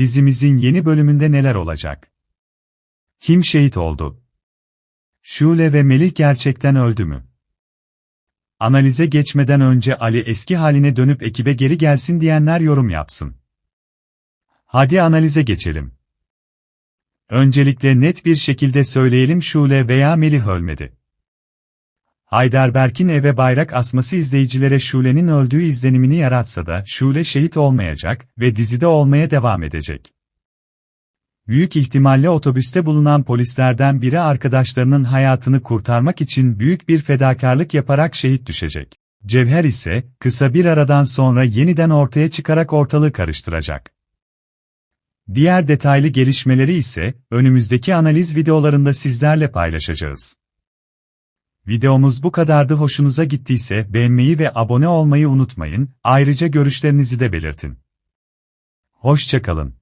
Dizimizin yeni bölümünde neler olacak? Kim şehit oldu? Şule ve Melih gerçekten öldü mü? Analize geçmeden önce Ali eski haline dönüp ekibe geri gelsin diyenler yorum yapsın. Hadi analize geçelim. Öncelikle net bir şekilde söyleyelim Şule veya Melih ölmedi. Heidelberg'in eve bayrak asması izleyicilere Şule'nin öldüğü izlenimini yaratsa da Şule şehit olmayacak ve dizide olmaya devam edecek. Büyük ihtimalle otobüste bulunan polislerden biri arkadaşlarının hayatını kurtarmak için büyük bir fedakarlık yaparak şehit düşecek. Cevher ise, kısa bir aradan sonra yeniden ortaya çıkarak ortalığı karıştıracak. Diğer detaylı gelişmeleri ise, önümüzdeki analiz videolarında sizlerle paylaşacağız. Videomuz bu kadardı hoşunuza gittiyse beğenmeyi ve abone olmayı unutmayın, ayrıca görüşlerinizi de belirtin. Hoşçakalın.